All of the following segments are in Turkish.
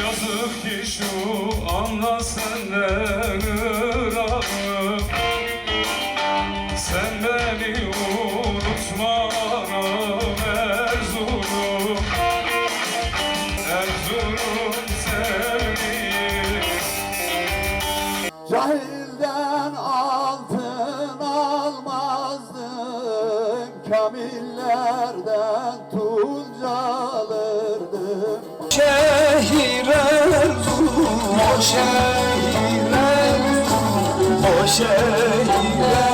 Yazık ki şu anda senden Cahilden altın almazdım Kamillerden tunç alırdım. Şehir Erzurum, o şehir Erzurum, o şehir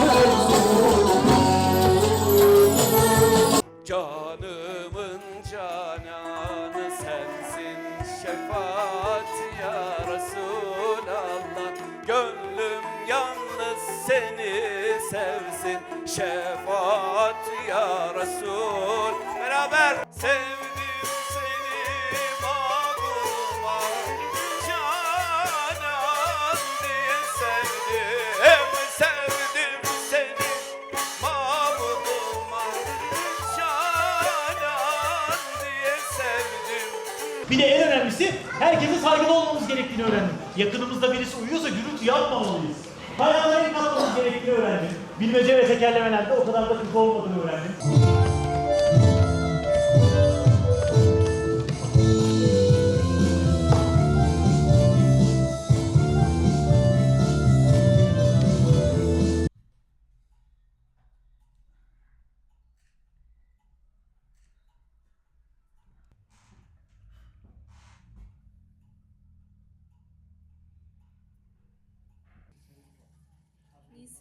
seni sevsin. Şefaat ya Resul. Beraber sevdim seni mağluma Canan sevdim sevdim seni mağluma Canan sevdim. Bir de en önemlisi herkese saygılı olmamız gerektiğini öğrendim. Yakınımızda birisi uyuyorsa gürültü yapmamalıyız. Hayalleri katmamız gerektiğini öğrendim. Bilmece ve tekerlemelerde o kadar da kötü olmadığını öğrendim.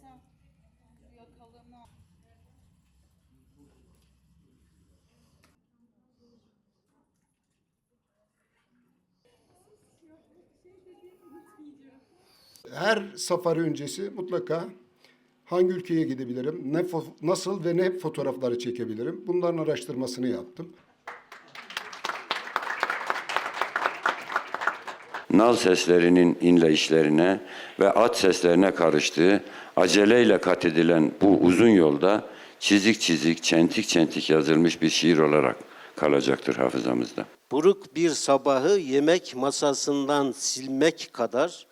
Nisa yakalama. Her safari öncesi mutlaka hangi ülkeye gidebilirim, ne nasıl ve ne fotoğrafları çekebilirim bunların araştırmasını yaptım. Nal seslerinin inleyişlerine ve at seslerine karıştığı aceleyle kat edilen bu uzun yolda çizik çizik, çentik çentik yazılmış bir şiir olarak kalacaktır hafızamızda. Buruk bir sabahı yemek masasından silmek kadar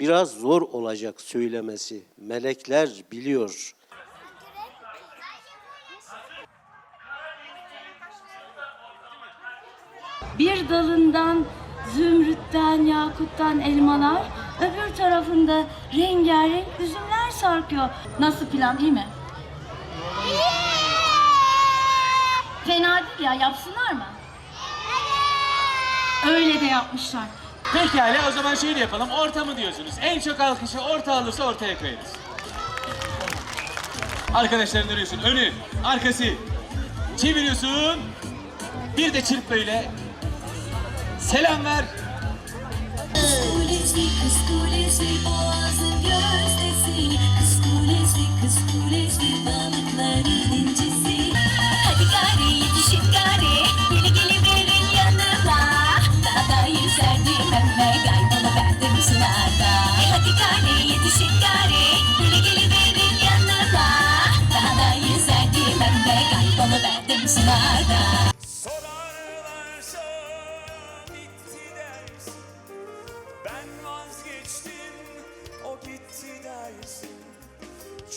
biraz zor olacak söylemesi. Melekler biliyor. Bir dalından zümrütten, yakuttan elmalar, öbür tarafında rengarenk üzümler sarkıyor. Nasıl plan iyi mi? Fena değil ya, yapsınlar mı? Öyle de yapmışlar. Pekala o zaman şöyle yapalım. Orta mı diyorsunuz? En çok alkışı orta alırsa ortaya koyarız. Arkadaşların dönüyorsun. Önü, arkası. Çeviriyorsun. Bir de çırp böyle. Selam ver. Kız kulesi, kız kulesi, balıkların incisi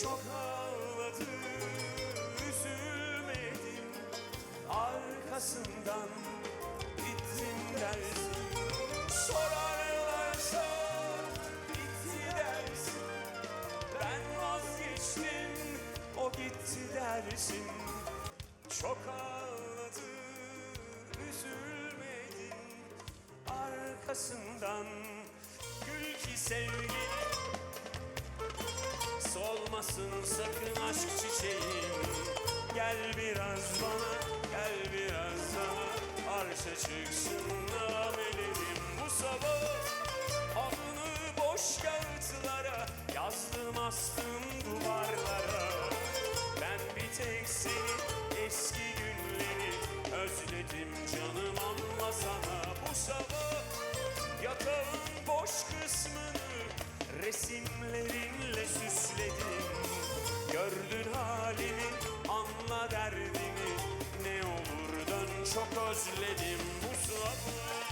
Çok ağladım üzülmedim. Arkasından gittim dersin. Sorarlarsa bitti dersin. Ben vazgeçtim o gitti dersin. Çok ağladım üzülmedim. Arkasından Gül ki sevgi solmasın sakın aşk çiçeğim. Gel biraz bana gel biraz bana arşa çıksın namelerim Bu sabah. Alnı boş kağıtlara yazdım astım duvarlara. Ben bir tek seni eski günleri özledim canım anla sana bu sabah. Yatağın boş kısmını resimlerinle süsledim. Gördün halimi anla derdimi. Ne olur dön çok özledim. Bu sabah